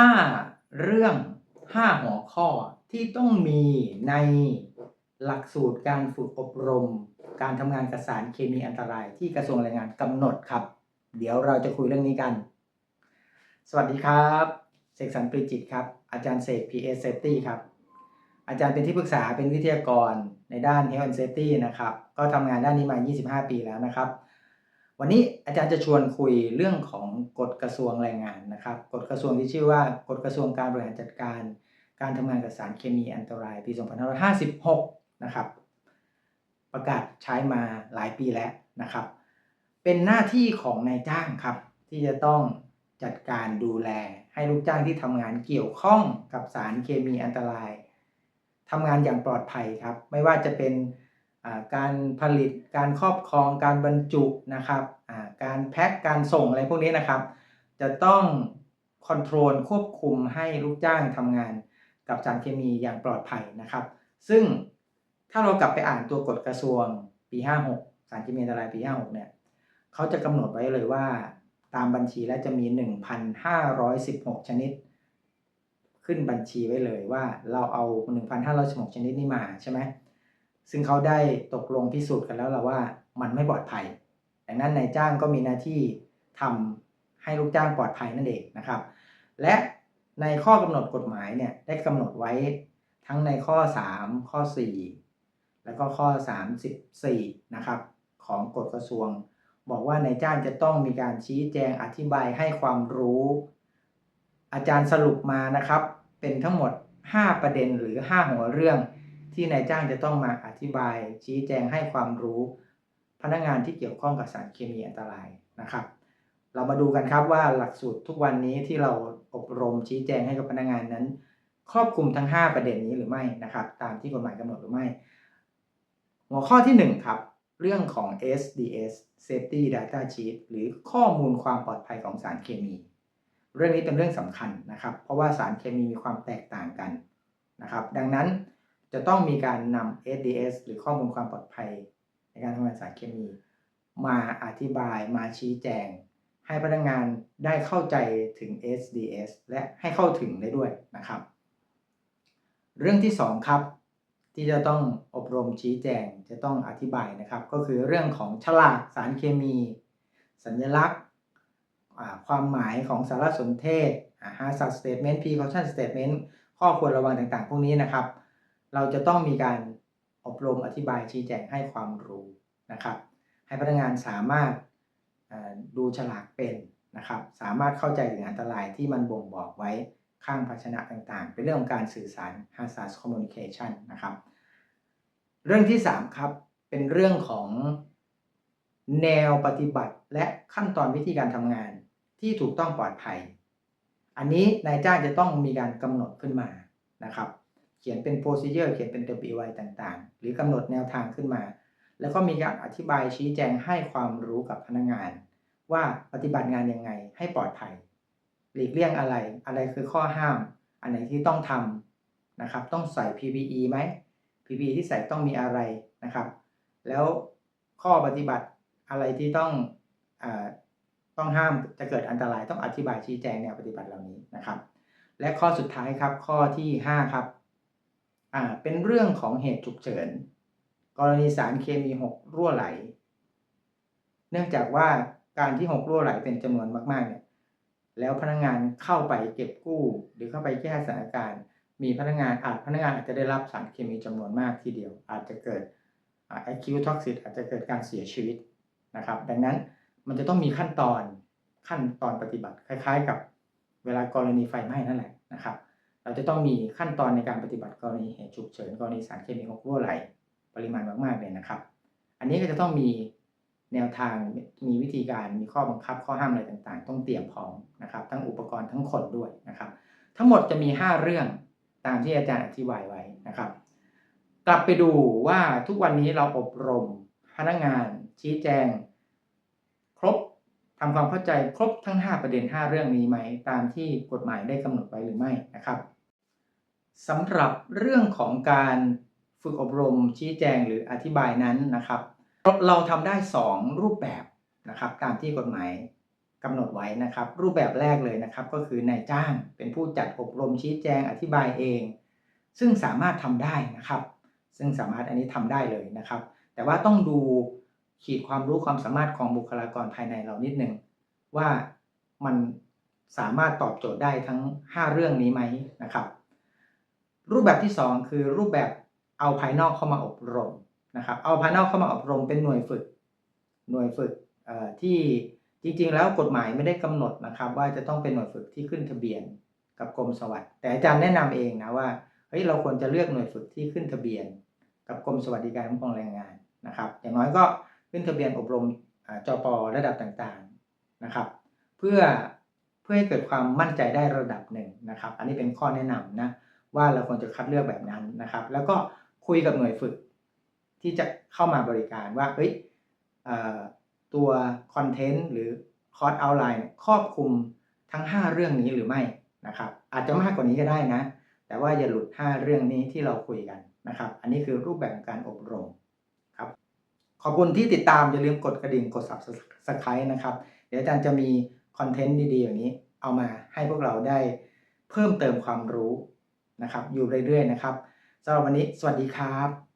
5 เรื่อง 5 หัวข้อที่ต้องมีในหลักสูตรการฝึกอบรม การทำงานกับสารเคมีอันตรายที่กระทรวงแรงงานกำหนดครับ เดี๋ยวเราจะคุยเรื่องนี้กัน สวัสดีครับเสกสรรปรีจิตครับ อาจารย์เสก PS Safety ครับ อาจารย์เป็นที่ปรึกษาเป็นวิทยากรในด้าน Health and Safety นะครับ ก็ทำงานด้านนี้มา 25 ปีแล้วนะครับ วันนี้อาจารย์จะชวนคุยเรื่องของกฎกระทรวงแรงงานนะครับ กฎกระทรวงที่ชื่อว่ากฎกระทรวงการบริหารจัดการ การทำงานกับสารเคมีอันตรายปี 2556 นะครับ ประกาศใช้มาหลายปีแล้วนะครับ เป็นหน้าที่ของนายจ้างครับ ที่จะต้องจัดการดูแลให้ลูกจ้างที่ทำงานเกี่ยวข้องกับสารเคมีอันตรายทำงานอย่างปลอดภัยครับ ไม่ว่าจะเป็น การผลิตการครอบครองการบรรจุนะครับการแพ็คการส่งอะไรพวกนี้นะครับ จะต้องคอนโทรลควบคุมให้ลูกจ้างทำงานกับสารเคมีอย่างปลอดภัยนะครับ ซึ่งถ้าเรากลับไปอ่านตัวกฎกระทรวงปี 56 สารเคมีอันตรายปี 56 เนี่ยเขาจะกำหนดไว้เลยว่าตามบัญชีแล้วจะมี 1,516 ชนิด ขึ้นบัญชีไว้เลยว่าเราเอา 1,516 ชนิดนี้มาใช่ไหม ซึ่งเขาได้ตกลงพิสูจน์กันแล้วละว่ามันไม่ปลอดภัย ดังนั้นนายจ้างก็มีหน้าที่ทำให้ลูกจ้างปลอดภัยนั่นเองนะครับ และในข้อกำหนดกฎหมายเนี่ยได้กำหนดไว้ทั้งในข้อ 3 ข้อ 4 แล้วก็ข้อ 34 นะครับ ของกฎกระทรวง บอกว่านายจ้างจะต้องมีการชี้แจงอธิบายให้ความรู้ อาจารย์สรุปมานะครับ เป็นทั้งหมด 5 ประเด็นหรือ 5 หัวเรื่อง ที่นายจ้างจะต้องมาอธิบายชี้แจงให้ความรู้ พนักงานที่เกี่ยวข้องกับสารเคมีอันตรายนะครับ เรามาดูกันครับว่าหลักสูตรทุกวันนี้ที่เราอบรมชี้แจงให้กับพนักงานนั้น ครอบคลุมทั้ง 5 ประเด็นนี้หรือไม่นะครับ ตามที่กฎหมายกำหนดหรือไม่ หัวข้อที่ 1 ครับ เรื่องของ SDS Safety Data Sheet หรือข้อมูลความปลอดภัยของสารเคมี เรื่องนี้เป็นเรื่องสำคัญนะครับ เพราะว่าสารเคมีมีความแตกต่างกันนะครับ ดังนั้น จะต้องมีการนำ SDS หรือข้อมูลความปลอดภัย ในการทำงานสารเคมี มาอธิบายมาชี้แจง ให้พนักงานได้เข้าใจถึง SDS และให้เข้าถึงได้ด้วยนะครับ เรื่องที่ 2 ครับ ที่จะต้องอบรมชี้แจงจะต้องอธิบายนะครับ ก็คือเรื่องของฉลากสารเคมี สัญลักษณ์ความหมายของสารสนเทศ hazard statement precaution statement ข้อควรระวังต่างๆ พวกนี้นะครับ เราจะต้องมีการอบรมอธิบายชี้แจงให้ความรู้นะครับ ให้พนักงานสามารถดูฉลากเป็นนะครับ สามารถเข้าใจถึงอันตรายที่มันบ่งบอกไว้ข้างภาชนะต่างๆ เป็นเรื่องของการสื่อสาร hazard communication นะครับ เรื่องที่ 3 ครับ เป็นเรื่องของแนวปฏิบัติและขั้นตอนวิธีการทำงานที่ถูกต้องปลอดภัย อันนี้นายจ้างจะต้องมีการกำหนดขึ้นมานะครับ เขียนเป็น procedure เขียนเป็น WI ต่างๆ หรือกำหนดแนวทางขึ้นมา แล้วก็มีการอธิบายชี้แจงให้ความรู้กับพนักงาน ว่าปฏิบัติงานยังไงให้ปลอดภัย หลีกเลี่ยงอะไร อะไรคือข้อห้าม อันไหนที่ต้องทำนะครับ ต้องใส่ PPE ไหม PPE ที่ใส่ต้องมีอะไรนะครับ แล้วข้อปฏิบัติอะไรที่ต้องอาต้องห้ามจะเกิดอันตรายต้องอธิบายชี้แจงแนวปฏิบัติเหล่านี้นะครับ และข้อสุดท้ายครับข้อที่ 5 ครับ อ่าเป็นเรื่องของเหตุฉุกเฉิน กรณีสารเคมีหกรั่วไหล เนื่องจากว่าการที่หกรั่วไหลเป็นจำนวนมากๆเนี่ยแล้วพนักงานเข้าไปเก็บกู้ หรือเข้าไปแก้สถานการณ์ มีพนักงานอาจพนักงานอาจจะได้รับสารเคมีจำนวนมากทีเดียว อาจจะเกิด acute toxic อาจจะเกิดการเสียชีวิตนะครับ ดังนั้นมันจะต้องมีขั้นตอนขั้นตอนปฏิบัติ คล้าย ๆ กับเวลากรณีไฟไหม้นั่นแหละนะครับ เราจะต้องมีขั้นตอนในการปฏิบัติกรณีเหตุฉุกเฉินกรณีสารเคมีหกรั่วไหลปริมาณมากๆเลยนะครับ อันนี้ก็จะต้องมีแนวทางมีวิธีการมีข้อบังคับข้อห้ามอะไรต่างๆ ต้องเตรียมพร้อมนะครับทั้งอุปกรณ์ทั้งคนด้วยนะครับ ทั้งหมดจะมี 5 เรื่องตามที่อาจารย์อธิบายไว้นะครับ กลับไปดูว่าทุกวันนี้เราอบรมพนักงานชี้แจง ทำความเข้าใจครบทั้ง 5 ประเด็น 5 เรื่องนี้ไหม ตามที่กฎหมายได้กำหนดไว้หรือไม่นะครับสำหรับเรื่องของการฝึกอบรมชี้แจงหรืออธิบายนั้นนะครับ เราทำได้ 2 รูปแบบนะครับ ตามที่กฎหมายกำหนดไว้นะครับ รูปแบบแรกเลยนะครับ ก็คือนายจ้างเป็นผู้จัดอบรมชี้แจงอธิบายเอง ซึ่งสามารถทำได้นะครับ ซึ่งสามารถอันนี้ทำได้เลยนะครับ แต่ว่าต้องดู ขีดความรู้ความสามารถของบุคลากรภายในเรานิดนึงว่ามันสามารถตอบโจทย์ได้ทั้ง 5 เรื่องนี้ไหมนะครับ รูปแบบที่ 2 คือรูปแบบเอาภายนอกเข้ามาอบรมนะครับ เอาภายนอกเข้ามาอบรมเป็นหน่วยฝึก หน่วยฝึกเอ่อที่จริงๆ แล้วกฎหมายไม่ได้กำหนดนะครับ ว่าจะต้องเป็นหน่วยฝึกที่ขึ้นทะเบียนกับกรมสวัสดิ์แต่อาจารย์แนะนำเองนะว่าเฮ้ยเราควรจะเลือกหน่วยฝึกที่ขึ้นทะเบียน กับกรมสวัสดิการคุ้มครองแรงงานนะครับ อย่างน้อยก็ ขึ้นทะเบียนอบรมอ่าจประดับต่างๆนะครับ เพื่อเพื่อให้เกิดความมั่นใจได้ระดับหนึ่งนะครับ อันนี้เป็นข้อแนะนำนะว่าเราควรจะคัดเลือกแบบนั้นนะครับ แล้วก็คุยกับหน่วยฝึก ที่จะเข้ามาบริการว่าเฮ้ยตัวคอนเทนต์หรือคอร์สเอาไลน์ครอบคลุมทั้ง 5 เรื่องนี้หรือไม่นะครับ อาจจะมากกว่านี้ก็ได้นะ แต่ว่าอย่าหลุด 5 เรื่องนี้ที่เราคุยกันนะครับ อันนี้คือรูปแบบการอบรม ขอบคุณที่ติดตาม อย่าลืมกดกระดิ่งกด subscribe นะครับ เดี๋ยวอาจารย์จะมีคอนเทนต์ดีๆอย่างนี้ เอามาให้พวกเราได้เพิ่มเติมความรู้นะครับ อยู่เรื่อยๆนะครับสำหรับวันนี้ สวัสดีครับ